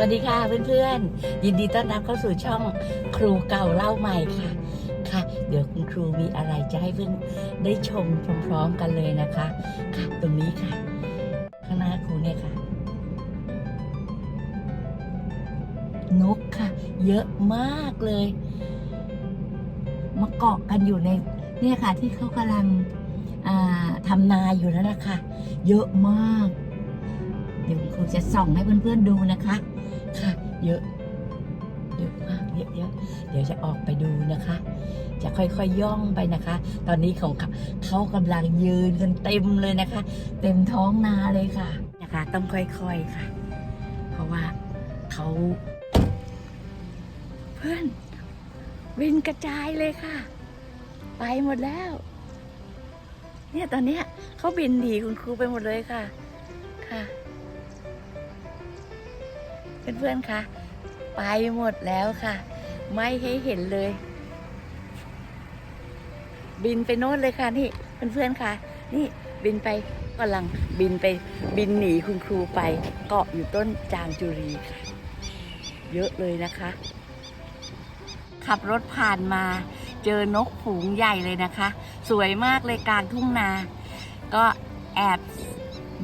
วัสดีค่ะเพื่อนๆ ยินดีต้อนรับเข้าสู่ช่องครูเก่าเล่าใหม่ค่ะ ค่ะ เดี๋ยวคุณครูมีอะไรจะให้เพื่อนได้ชมพร้อมๆกันเลยนะคะ ค่ะตรงนี้ค่ะ ข้างหน้าครูเนี่ยค่ะ นกค่ะ เยอะมากเลย มาเกาะกันอยู่ในเนี่ยค่ะ ที่เขากำลังทำนาอยู่นั่นแหละค่ะเยอะมาก เดี๋ยวครูจะส่องให้เพื่อนๆดูนะคะ ค่ะ เยอะ เยอะมากเยอะเยอะเดี๋ยวจะออกไปดูนะคะ จะค่อยๆย่องไปนะคะ ตอนนี้ของเขาเขากำลังยืนกันเต็มเลยนะคะ เต็มท้องนาเลยค่ะนะคะ ต้องค่อยๆค่ะ เพราะว่าเขาเพื่อนวินกระจายเลยค่ะ ไปหมดแล้ว เนี่ยตอนเนี้ยเขาบินหนีคุณครูไปหมดเลยค่ะ ค่ะ เพื่อนๆคะไปหมดแล้วค่ะ ไม่ให้เห็นเลย บินไปโน่นเลยค่ะนี่เพื่อนๆค่ะ นี่บินไปกำลังบินไปบินหนีคุณครูไปเกาะอยู่ต้นจามจุรีค่ะ เยอะเลยนะคะ ขับรถผ่านมา เจอนกฝูงใหญ่เลยนะคะ สวยมากเลยกลางทุ่งนา ก็แอบ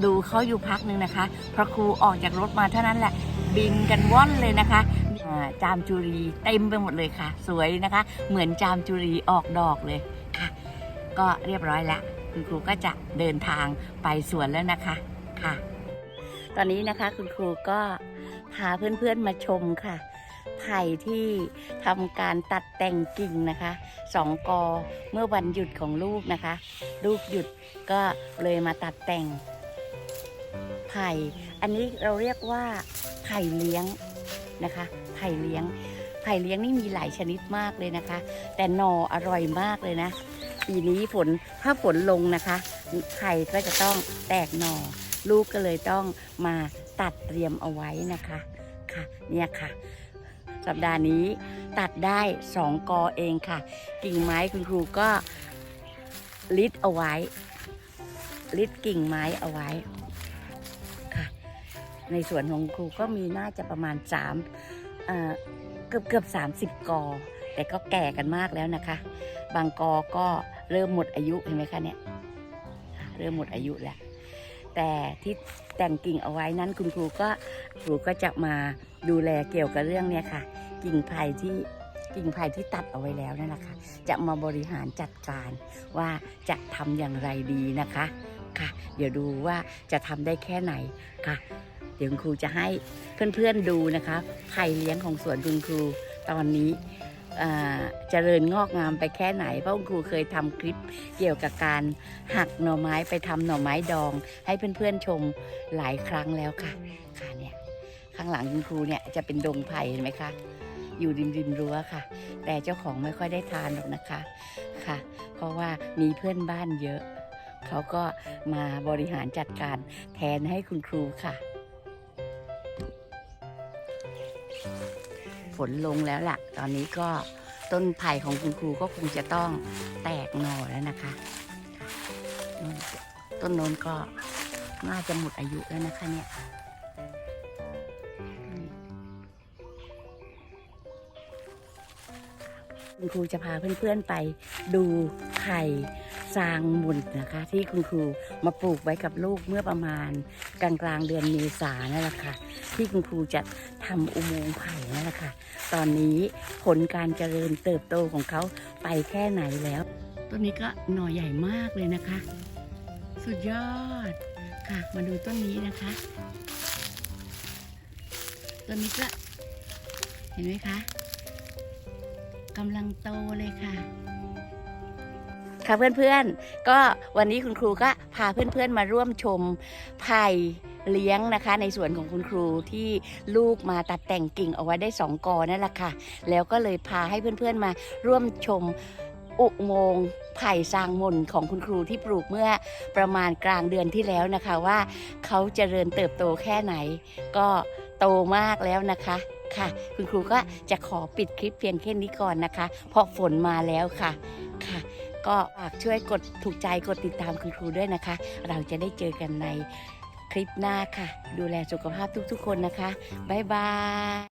ดูเขาอยู่พักหนึ่งนะคะพอครูออกจากรถมาเท่านั้นแหละ บินกันว่อนเลยนะคะจามจุรีเต็มไปหมดเลยค่ะ สวยนะคะ เหมือนจามจุรีออกดอกเลยค่ะ ก็เรียบร้อยแล้วคุณครูก็จะเดินทางไปสวนแล้วนะคะค่ะ ตอนนี้นะคะคุณครูก็พาเพื่อนๆมาชมค่ะไผ่ที่ทำการตัดแต่งกิ่งนะคะสองกอเมื่อวันหยุดของลูกนะคะ ลูกหยุดก็เลยมาตัดแต่งไผ่อันนี้เราเรียกว่า ไผ่เลี้ยงนะคะไผ่เลี้ยงไผ่เลี้ยงนี่มีหลายชนิดมากเลยนะคะ แต่หน่ออร่อยมากเลยนะ ปีนี้ฝนถ้าฝนลงนะคะไผ่ก็จะต้องแตกหน่อลูกก็เลยต้องมาตัดเตรียมเอาไว้นะคะค่ะเนี่ยค่ะ สัปดาห์นี้ตัดได้สองกอเองค่ะ กิ่งไม้คุณครูก็ลิดเอาไว้ลิดกิ่งไม้เอาไว้ ในสวนของครูก็มีน่าจะประมาณสามเกือบเกือบสามสิบกอ แต่ก็แก่กันมากแล้วนะคะ บางกอก็เริ่มหมดอายุเห็นไหมคะเนี่ยเริ่มหมดอายุแล้ว แต่ที่แต่งกิ่งเอาไว้นั้นคุณครูก็ครูก็จะมาดูแลเกี่ยวกับเรื่องเนี้ยค่ะ กิ่งไผ่ที่กิ่งไผ่ที่ตัดเอาไว้แล้วนั่นแหละค่ะ จะมาบริหารจัดการว่าจะทำอย่างไรดีนะคะ ค่ะ เดี๋ยวดูว่าจะทำได้แค่ไหนค่ะ เดี๋ยวครูจะให้เพื่อนๆดูนะคะไผ่เลี้ยงของสวนคุณครูตอนนี้เจริญงอกงามไปแค่ไหน เพราะคุณครูเคยทำคลิปเกี่ยวกับการหักหน่อไม้ไปทำหน่อไม้ดอง ให้เพื่อนๆชมหลายครั้งแล้วค่ะ ค่ะเนี่ยข้างหลังคุณครูเนี่ยจะเป็นดงไผ่เห็นไหมคะ อยู่ริมริมรั้วค่ะ แต่เจ้าของไม่ค่อยได้ทานหรอกนะคะ ค่ะ เพราะว่ามีเพื่อนบ้านเยอะ เขาก็มาบริหารจัดการแทนให้คุณครูค่ะ ฝนลงแล้วล่ะ ตอนนี้ก็ต้นไผ่ของคุณครูก็คงจะต้องแตกหน่อแล้วนะคะ ต้นโนนก็น่าจะหมดอายุแล้วนะคะเนี่ย คุณครูจะพาเพื่อนๆไปดูไข่ซางมุนนะคะ ที่คุณครูมาปลูกไว้กับลูกเมื่อประมาณกลางกลางเดือนเมษานั่นแหละค่ะที่คุณครูจะทำอุโมงค์ไผ่นั่นแหละค่ะตอนนี้ผลการเจริญเติบโตของเขาไปแค่ไหนแล้วต้นนี้ก็หน่อใหญ่มากเลยนะคะ สุดยอดค่ะ มาดูต้นนี้นะคะต้นนี้ก็เห็นไหมคะ กำลังโตเลยค่ะ ค่ะเพื่อนๆ ก็วันนี้คุณครูก็พาเพื่อนๆมาร่วมชมไผ่เลี้ยงนะคะในสวนของคุณครูที่ลูกมาตัดแต่งกิ่งเอาไว้ได้สองกอนั่นแหละค่ะ แล้วก็เลยพาให้เพื่อนๆมาร่วมชมอุโมงไผ่ซางมนของคุณครูที่ปลูกเมื่อประมาณกลางเดือนที่แล้วนะคะว่าเขาเจริญเติบโตแค่ไหน ก็โตมากแล้วนะคะ ค่ะ คุณครูก็จะขอปิดคลิปเพียงแค่นี้ก่อนนะคะ เพราะฝนมาแล้วค่ะค่ะ ก็ฝากช่วยกดถูกใจกดติดตามคุณครูด้วยนะคะ เราจะได้เจอกันในคลิปหน้าค่ะ ดูแลสุขภาพทุกๆคนนะคะบ๊ายบาย